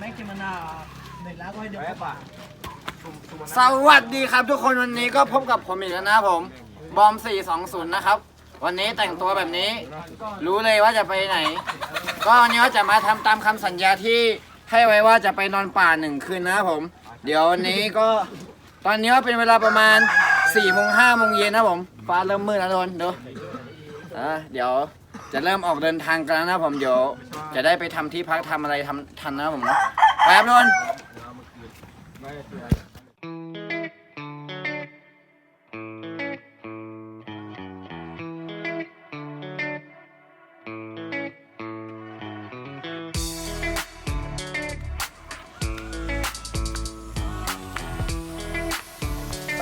ไม่กินมนาวในร้านก็ให้เดี๋ยวป่ะสวัสดีครับทุกคนวันนี้ก็พบกับผมอีกแล้วนะครับผม บอม 420 นะครับ วันนี้แต่งตัวแบบนี้ รู้เลยว่าจะไปไหน ก็วันนี้ว่าจะมาทำตามคำสัญญาที่ให้ไว้ว่าจะไปนอนป่าหนึ่งคืนนะครับผม เดี๋ยววันนี้ก็ตอนนี้ว่าเป็นเวลาประมาณ4โมง5โมงเย็นนะครับผมฟ้าเริ่มมืดแล้วโดนดูอะเดี๋ยว จะเริ่มออกเดินทางกันแล้วนะผมเดี๋ยวจะได้ไปทำที่พักทำอะไรทำทันนะผมเนาะไปครับโดน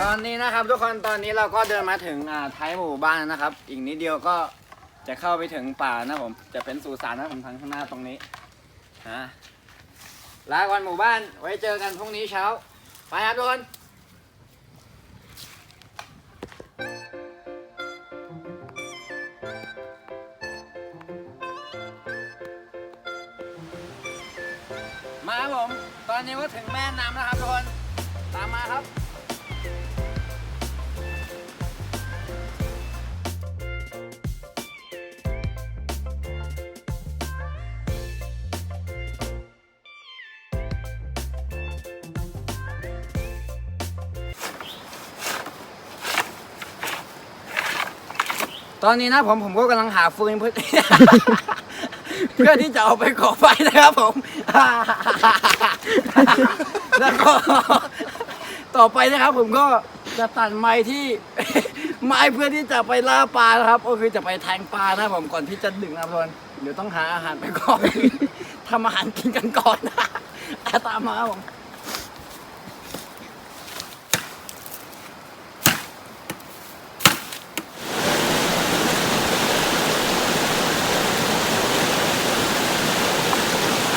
ตอนนี้นะครับทุกคนตอนนี้เราก็เดินมาถึงอ่าท้ายหมู่บ้านแล้วนะครับ อีกนิดเดียวก็ จะเข้าไปถึงป่านะผม จะเป็นสุสานนะผมทางข้างหน้าตรงนี้นะลาก่อนหมู่บ้านไว้เจอกันพรุ่งนี้เช้า ไปครับทุกคนมาครับผม ตอนนี้ก็ถึงแม่น้ำแล้วครับทุกคน ตามมาครับ ตอนนี้นะผมผมก็กำลังหาฟืนเพื่อ เพื่อที่จะเอาไปก่อไฟนะครับผม แล้วก็ ต่อไปนะครับผมก็จะตัดไม้ที่ ไม้เพื่อที่จะไปล่าปลานะครับก็คือจะไปแทงปลานะครับผมก่อนที่จะดึงนะครับทุกคนเดี๋ยวต้องหาอาหารไปก่อนทำอาหารกินกันก่อนนะอะตามมาครับผม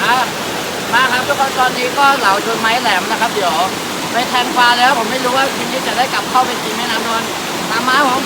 อะมาครับ ทุกคนตอนนี้ก็เหลาชนไม้แหลมนะครับ เดี๋ยวไปแทงปลาแล้วผมไม่รู้ว่าทีนี้จะได้กลับเข้าไปกินแม่น้ำนวลตามมาผม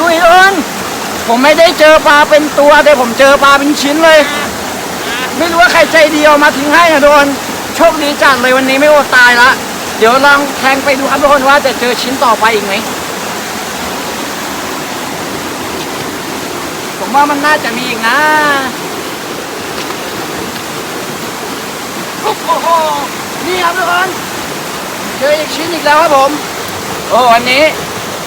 ดูอีกเอิญผมไม่ได้เจอปลาเป็นตัวแต่ผมเจอปลาเป็นชิ้นเลย ไม่รู้ว่าใครใจดีเอามาทิ้งให้อะโดนโชคดีจัดเลยวันนี้ไม่อดตายละ เดี๋ยวลองแทงไปดูครับทุกคนว่าจะเจอชิ้นต่อไปอีกไหมผมว่ามันน่าจะมีอีกนะโอ้โหนี่ครับทุกคนเจออีกชิ้นอีกแล้วครับผม โอ้วันนี้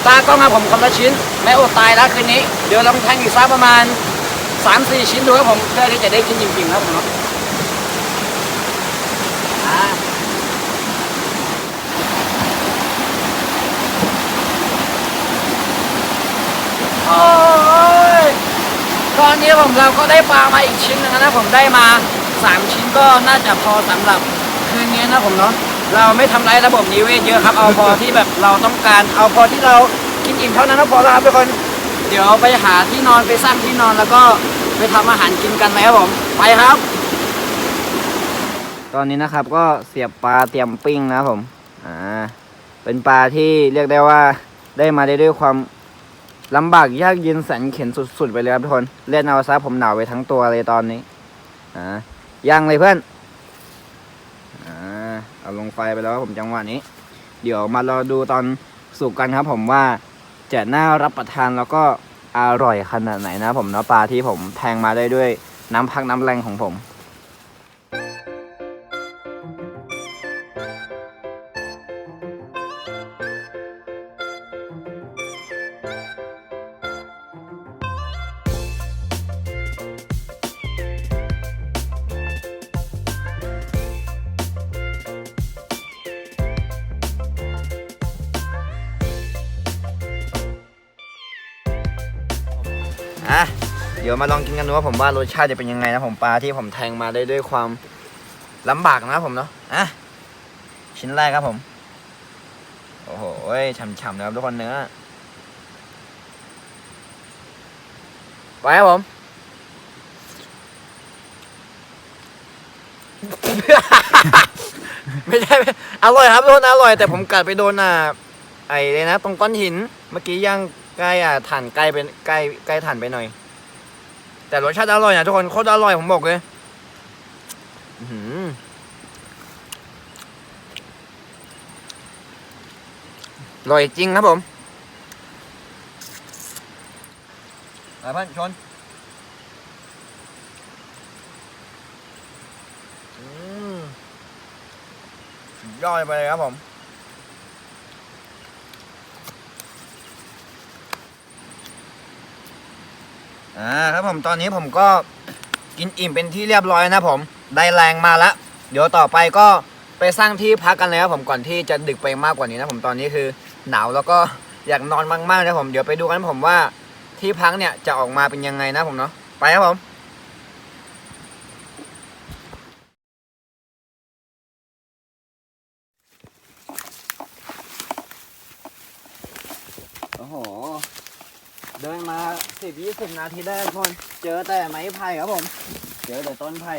ตากล้องมาผมคนละชิ้นไม่อดตายแล้วคืนนี้ เดี๋ยวลองแทงอีกสักประมาณ 3-4 ชิ้นดูครับผมเพื่อที่จะได้กินจริงๆครับผมเนาะอ่าโอ้ยตอนนี้ผมเราก็ได้ปลามาอีกชิ้นนึงแล้วนะผมได้มา 3 ชิ้นก็น่าจะพอสำหรับคืนนี้นะผมเนาะ เราไม่ทำลายระบบนิเวศเยอะครับเอาพอที่แบบเราต้องการเอาพอที่เรากินอิ่มเท่านั้นก็พอแล้วครับทุกคนเดี๋ยวไปหาที่นอนไปสร้างที่นอนแล้วก็ไปทำอาหารกินกันไหมครับผมไปครับ ตอนนี้นะครับก็เสียบปลาเตรียมปิ้งนะครับผมอ่าเป็นปลาที่เรียกได้ว่าได้มาได้ด้วยความลำบากยากเย็นแสนเข็นสุดๆไปเลยครับทุกคนเล่นเอาซะผมหนาวไปทั้งตัวเลยตอนนี้อ่าย่างเลยเพื่อนอ่า เอาลงไฟไปแล้วผมจังหวะนี้ เดี๋ยวมารอดูตอนสุกกันครับ ผมว่าจะน่ารับประทานแล้วก็อร่อยขนาดไหนนะผมเนาะปลาที่ผมแทงมาได้ด้วยน้ำพักน้ำแรงของผม เดี๋ยวมาลองกินกันดูว่าผมว่ารสชาติจะเป็นยังไงนะผมปลาที่ผมแทงมาได้ด้วยความลำบากนะผมเนาะอะชิ้นแรกครับผม โอ้โหฉ่ำๆนะครับทุกคนเนื้อไปครับผมไม่ใช่อร่อยครับทุกคนอร่อย แต่ผมกัดไปโดนอะไอ้เลยนะ ตรงก้อนหิน เมื่อกี้ย่าง ใกล้อะถ่านใกล้ไปใกล้ใกล้ถ่านไปหน่อย แต่รสชาติอร่อยนะทุกคนโคตรอร่อยผมบอกเลยอร่อยจริงครับผมไปพื่อนชนอืมยอดไปเลยครับผม อ่าครับผมตอนนี้ผมก็กินอิ่มเป็นที่เรียบร้อยนะผมได้แรงมาแล้วเดี๋ยวต่อไปก็ไปสร้างที่พักกันเลยครับผมก่อนที่จะดึกไปมากกว่านี้นะผมตอนนี้คือหนาวแล้วก็อยากนอนมากๆนะผมเดี๋ยวไปดูกันผมว่าที่พักเนี่ยจะออกมาเป็นยังไงนะผมเนาะไปครับผมโอ้โห เดินมาสิบยี่สิบนาทีได้ทุกคนเจอแต่ไม้ไผ่ครับผม เจอแต่ต้นไผ่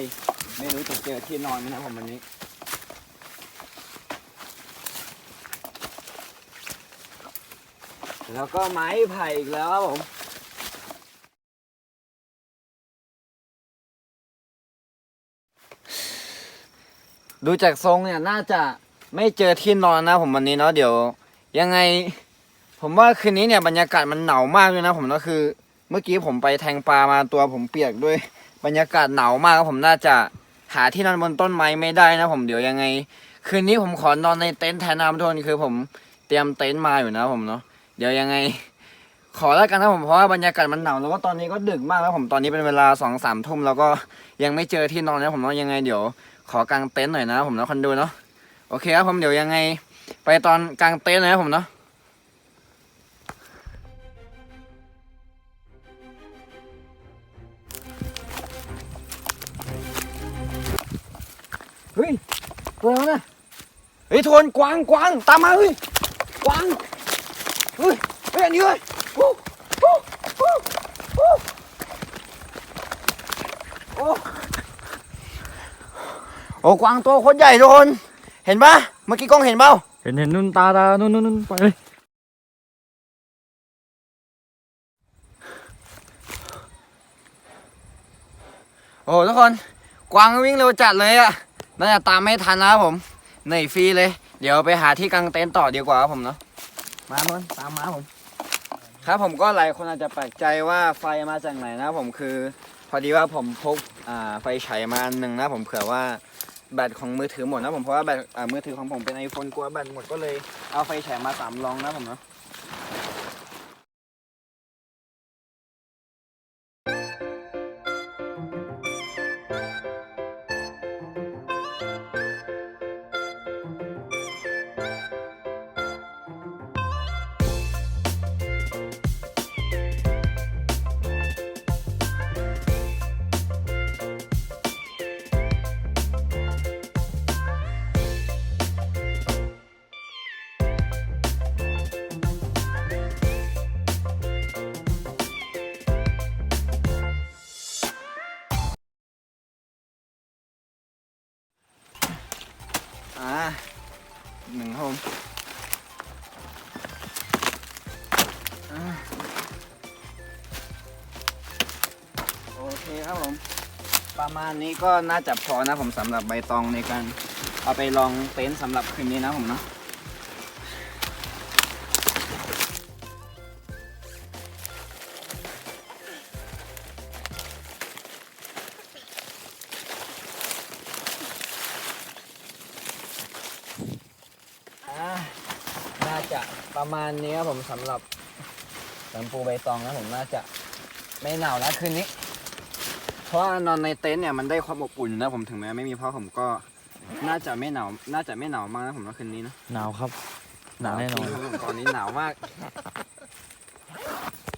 ไม่รู้จะเจอที่นอนไหมนะผมวันนี้แล้วก็ไม้ไผ่อีกแล้วครับผมดูจากทรงเนี่ยน่าจะไม่เจอที่นอนนะผมวันนี้เนาะเดี๋ยว ยังไง ผมว่าคืนนี้เนี่ยบรรยากาศมันหนาวมากเลยนะ ผมก็คือ เมื่อกี้ผมไปแทงปลามาตัวผมเปียกด้วย บรรยากาศหนาวมากครับผมน่าจะหาที่นอนบนต้นไม้ไม่ได้นะผมเดี๋ยวยังไง คืนนี้ผมขอนอนในเต็นท์แทนน้ำทนคือผมเตรียมเต็นท์มาอยู่นะผมเนาะเดี๋ยวยังไง ขอแล้วกันนะผมเพราะว่าบรรยากาศมันหนาวแล้วก็ตอนนี้ก็ดึกมากแล้วผมตอนนี้เป็นเวลาสองสามทุ่มแล้วก็ยังไม่เจอที่นอนนะผมเนาะยังไงเดี๋ยว ขอกางเต็นท์หน่อยนะผมเนาะคอนโดเนาะโอเคครับผมเดี๋ยวยังไง ไปตอนกางเต็นท์หนะผมเนาะ ตัวอะไรวนะเฮ้ยโทนกวางกวางตามมาเฮ้ยกวางเฮ้ยเฮ้ยอันนี้เฮ้ยโอ้โอ้โอ้โอ้โอ้โอ้กวางตัวโคตรใหญ่ทุกคนเห็นปะเมื่อกี้กล้องเห็นเปล่าเห็นเห็นนุ่นตาตานุ่นนุ่นนุ่นไปเลยโอ้ทุกคนกวางวิ่งเร็วจัดเลยอะ น่าจะตามไม่ทันนะครับผมเหนื่อยฟรีเลย เดี๋ยวไปหาที่กางเต็นท์ต่อดีกว่าครับผมเนาะมาทุกคนตามมาผม ครับผมก็หลายคนอาจจะแปลกใจว่าไฟมาจากไหนนะครับผมคือ พอดีว่าผมพกอ่าไฟฉายมาหนึ่งนะผมเผื่อว่าแบตของมือถือหมดนะผมเพราะว่าแบตอ่ามือถือของผมเป็น iPhone กลัวแบตหมดก็เลยเอาไฟฉายมาสามรองนะผมเนาะ โอเคครับผม ประมาณนี้ก็น่าจะพอนะผมสำหรับใบตองในการเอาไปลองเต็นท์สำหรับคืนนี้นะผมเนาะน่าจะประมาณนี้ครับผมสำหรับสังปูใบตองนะผมน่าจะไม่หนาวนะคืนนี้ ราะว่านอนในเต็นท์เนี่ยมันได้ความอบอุ่นนะผมถึงแม้ไม่มีพ่อผมก็น่าจะไม่หนาวน่าจะไม่หนาวมากนะผมว่าคืนนี้นะหนาวครับ หนาวแน่นอนจริงครับผมตอนนี้หนาวมาก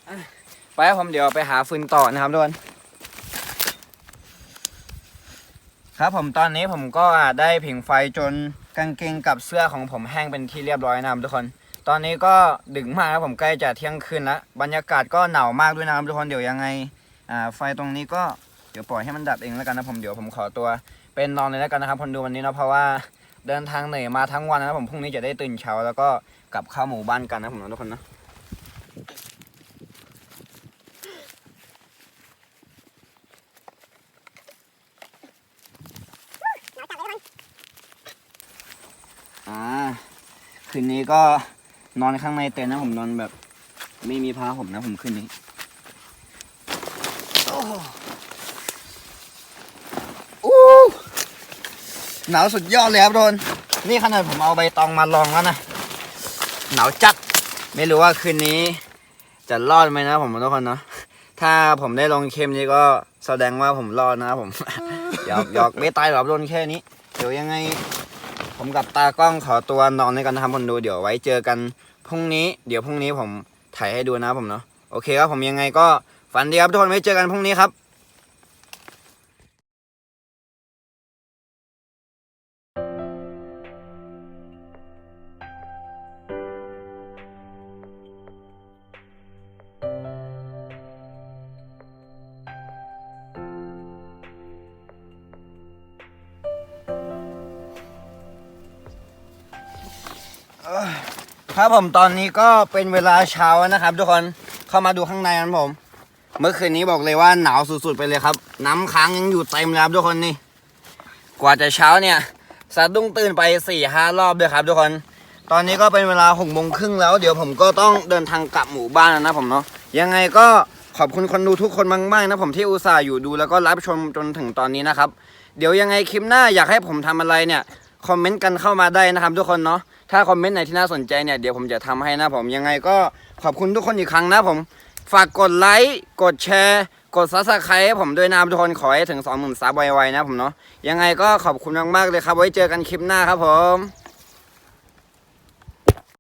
อะไปครับผมเดี๋ยวไปหาฟืนต่อนะครับทุกคนครับผมตอนนี้ผมก็ได้ผิงไฟจนกางเกงกับเสื้อของผมแห้งเป็นที่เรียบร้อยนะครับทุกคน ตอนนี้ก็ดึกมากครับผมใกล้จะเที่ยงคืนแล้วบรรยากาศก็หนาวมากด้วยนะครับทุกคนเดี๋ยวยังไงอ่าไฟตรงนี้ก็เดี๋ยวปล่อยให้มันดับเองแล้วกันนะผมเดี๋ยวผมขอตัวเป็นนอนเลยแล้วกันนะครับคนดูวันนี้เนาะเพราะว่าเดินทางเหนื่อยมาทั้งวันนะผมพรุ่งนี้จะได้ตื่นเช้าแล้วก็กลับเข้าหมู่บ้านกันนะผมนะทุกคนนะคืนนี้ก็นอนข้างในเต็นท์นะผมนอนแบบไม่มีผ้าผมนะผมคืนนี้โอ้อู้ หนาวสุดยอดเลยครับโดนนี่ขนาดผมเอาใบตองมาลองแล้วนะ หนาวจัด ไม่รู้ว่าคืนนี้ จะรอดไหมนะผมทุกคนเนาะ ถ้าผมได้ลงเค็มนี้ก็แสดงว่าผมรอดนะผมหยอกหยอกไม่ตายหรอกโดนแค่นี้ เดี๋ยวยังไง ผมกับตากล้องขอตัวนอนด้วยกันนะครับคนดูเดี๋ยวไว้เจอกันพรุ่งนี้ เดี๋ยวพรุ่งนี้ผมถ่ายให้ดูนะผมเนาะ โอเคครับผมยังไงก็ฝันดีครับทุกคนไว้เจอกันพรุ่งนี้ครับ ครับผมตอนนี้ก็เป็นเวลาเช้านะครับ ทุกคนเข้ามาดูข้างในกันผม เมื่อคืนนี้บอกเลยว่าหนาวสุดๆไปเลยครับ น้ำค้างยังอยู่เต็มเลยครับทุกคนนี่ กว่าจะเช้าเนี่ยสะดุ้งตื่นไปสี่ห้ารอบเลยครับ ทุกคน ตอนนี้ก็เป็นเวลาหกโมงครึ่งแล้ว เดี๋ยวผมก็ต้องเดินทางกลับหมู่บ้านแล้วนะผมเนาะยังไงก็ขอบคุณคนดูทุกคนมากๆนะผมที่อุตส่าห์อยู่ดูแล้วก็รับชมจนถึงตอนนี้นะครับ เดี๋ยวยังไงคลิปหน้าอยากให้ผมทำอะไรเนี่ย คอมเมนต์กันเข้ามาได้นะครับทุกคนเนาะถ้าคอมเมนต์ไหนที่น่าสนใจเนี่ยเดี๋ยวผมจะทำให้นะผมยังไงก็ขอบคุณทุกคนอีกครั้งนะผม ฝากกดไลค์กดแชร์ กดซับสไครต์ให้ผมด้วยนะครับทุกคนขอให้ถึง20,000ซับไวๆนะผมเนาะยังไงก็ขอบคุณมากๆเลยครับไว้เจอกันคลิปหน้าครับผม